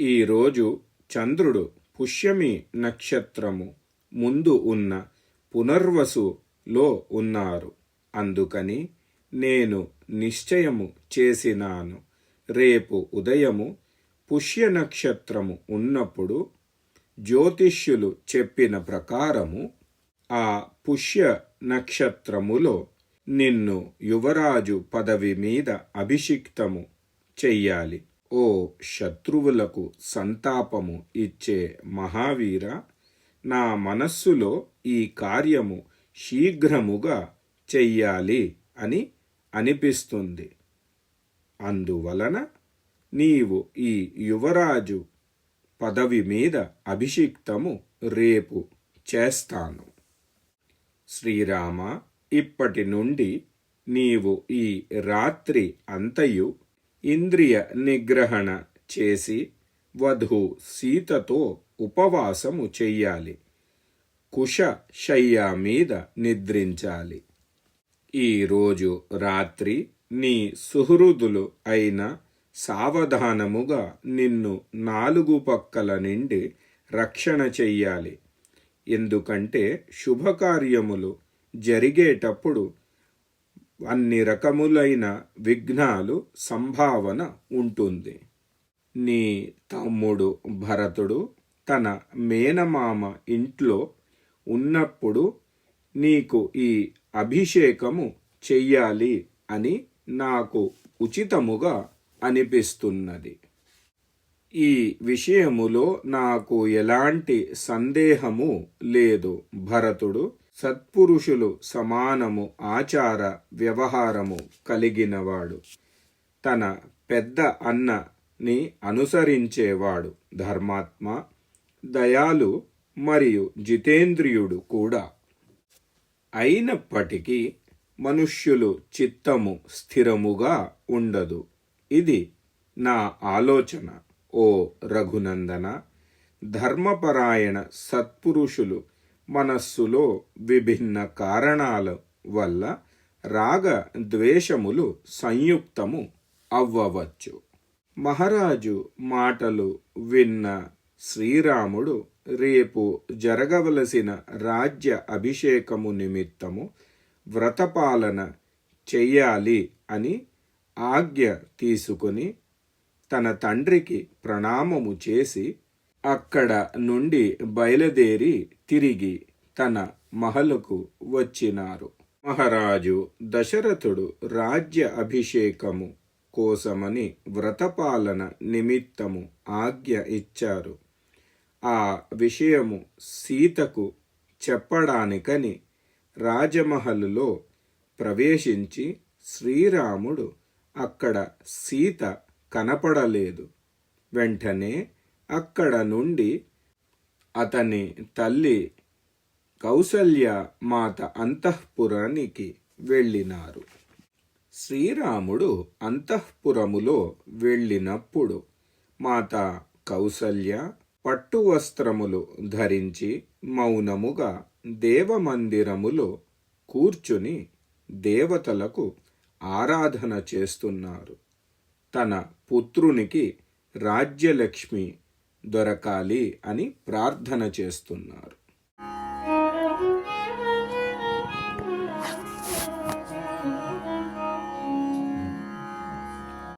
ఈరోజు చంద్రుడు పుష్యమి నక్షత్రము ముందు ఉన్న పునర్వసులో ఉన్నారు. అందుకని నేను నిశ్చయము చేసినాను. రేపు ఉదయము పుష్య నక్షత్రము ఉన్నప్పుడు జ్యోతిష్యులు చెప్పిన ప్రకారము ఆ పుష్య నక్షత్రములో నిన్ను యువరాజు పదవి మీద అభిషిక్తము చెయ్యాలి. ఓ శత్రువులకు సంతాపము ఇచ్చే మహావీర నా మనస్సులో ఈ కార్యము శీఘ్రముగా చెయ్యాలి అని అనిపిస్తుంది. అందువలన నీవు ఈ యువరాజు పదవి మీద అభిషిక్తము రేపు చేస్తాను. శ్రీరామ ఇప్పటి నుండి నీవు ఈ రాత్రి అంతయు ఇంద్రియ నిగ్రహణ చేసి వధు సీతతో ఉపవాసము చెయ్యాలి. కుష శయ్య మీద నిద్రించాలి. ఈరోజు రాత్రి నీ సుహృదులు అయిన సావధానముగా నిన్ను నాలుగు పక్కల నుండి రక్షణ చెయ్యాలి. ఎందుకంటే శుభకార్యములు జరిగేటప్పుడు అన్ని రకములైన విఘ్నాలు సంభావన ఉంటుంది. నీ తమ్ముడు భరతుడు తన మేనమామ ఇంట్లో ఉన్నప్పుడు నీకు ఈ అభిషేకము చెయ్యాలి అని నాకు ఉచితముగా అనిపిస్తున్నది. ఈ విషయములో నాకు ఎలాంటి సందేహము లేదు భరతుడు. సత్పురుషులు సమానము ఆచార వ్యవహారము కలిగినవాడు. తన పెద్ద అన్నని అనుసరించేవాడు ధర్మాత్మ దయాలు మరియు జితేంద్రియుడు కూడా. అయినప్పటికీ మనుష్యులు చిత్తము స్థిరముగా ఉండదు. ఇది నా ఆలోచన ఓ రఘునందన! ధర్మపరాయణ సత్పురుషులు మనస్సులో విభిన్న కారణాల వల్ల రాగ ద్వేషములు సంయుక్తము అవ్వవచ్చు. మహారాజు మాటలు విన్న శ్రీరాముడు రేపు జరగవలసిన రాజ్య అభిషేకము నిమిత్తము వ్రతపాలన చెయ్యాలి అని ఆజ్ఞ తీసుకుని తన తండ్రికి ప్రణామము చేసి అక్కడ నుండి బయలుదేరి తిరిగి తన మహలకు వచ్చినారు. మహారాజు దశరథుడు రాజ్య అభిషేకము కోసమని వ్రతపాలన నిమిత్తము ఆజ్ఞ ఇచ్చారు. ఆ విషయము సీతకు చెప్పడానికని రాజమహలులో ప్రవేశించి శ్రీరాముడు అక్కడ సీత కనపడలేదు. వెంటనే అక్కడ నుండి అతని తల్లి కౌసల్య మాత అంతఃపురానికి వెళ్ళినారు. శ్రీరాముడు అంతఃపురములో వెళ్ళినప్పుడు మాత కౌసల్య పట్టు వస్త్రములు ధరించి మౌనముగా దేవమందిరములో కూర్చుని దేవతలకు ఆరాధన చేస్తున్నారు. తన పుత్రునికి రాజ్యలక్ష్మి దొరకాలి అని ప్రార్థన చేస్తున్నారు.